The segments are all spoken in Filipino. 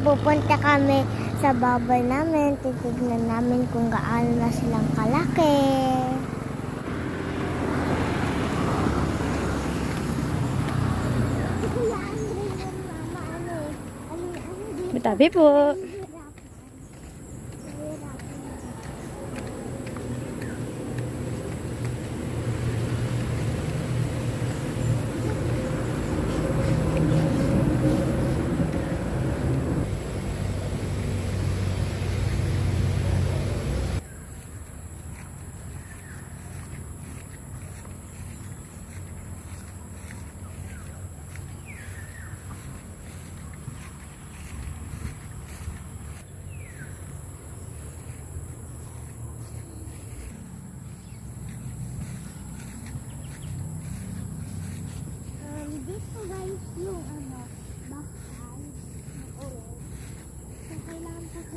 pupunta kami sa baboy namin. Titignan namin kung gaano na silang kalaki. Matabi po. Um, dito guys yung ano, bakal. Oo. So,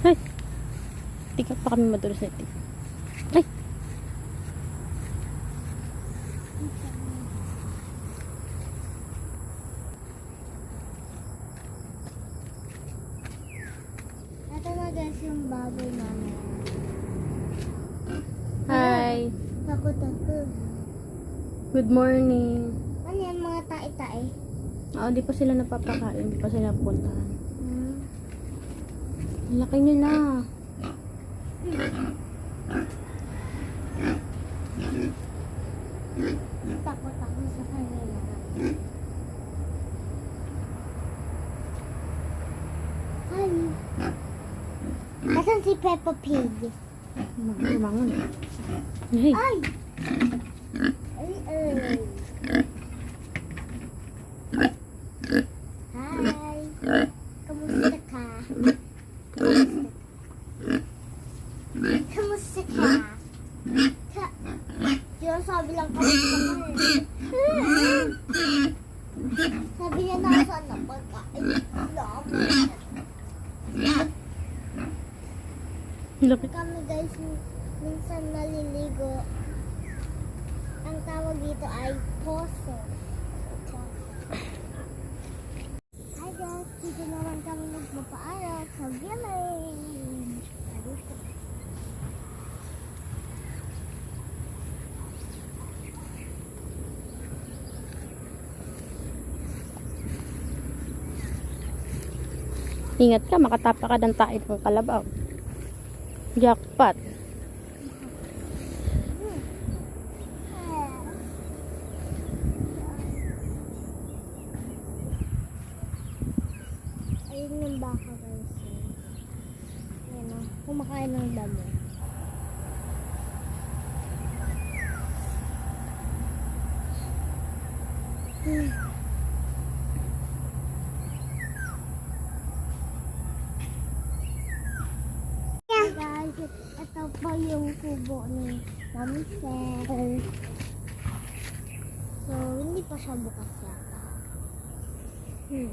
Ay. Tika pa kami madulas na ito. Ay. Ito na guys yung baboy namin. Hi. Takot ako. Good morning. Mga tae-tae? Oo, di pa sila napapakain. Di pa sila puntahan. Hmm. Laki niya na. Takot ako sa kanila. Ay. Asan si Peppa Pig? Lumangon. Hey. Ay! Ay, ay. Hi! Kamusta ka? Kamusta ka? Kamusta ka eh. Sabi niya nasaan na pagkain. Laki. Kami guys, min- minsan naliligo. Ang tawag dito ay poso. Hi guys, dito naman kami magpapaaral sa village. Dito. Ingat ka, makatapa ka ng tayo ng kalabaw. Jackpot. Ayun yung baka guys. Ayan o, kumakain ng damo. Hmm. Guys, ito po yung kubo ni Mami Sel. So, hindi pa siya bukas yata. Hmm.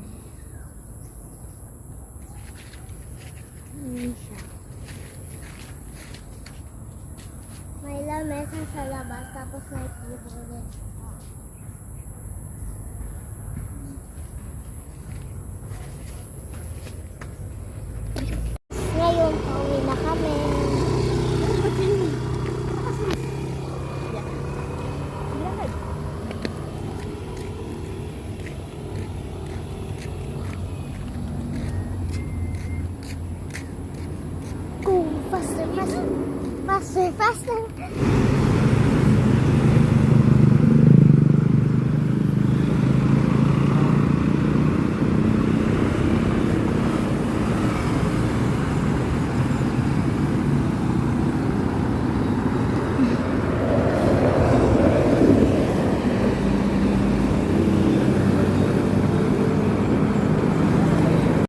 Hindi siya. May lamesa sa labas, tapos may kubo ulit. 发生发生。发生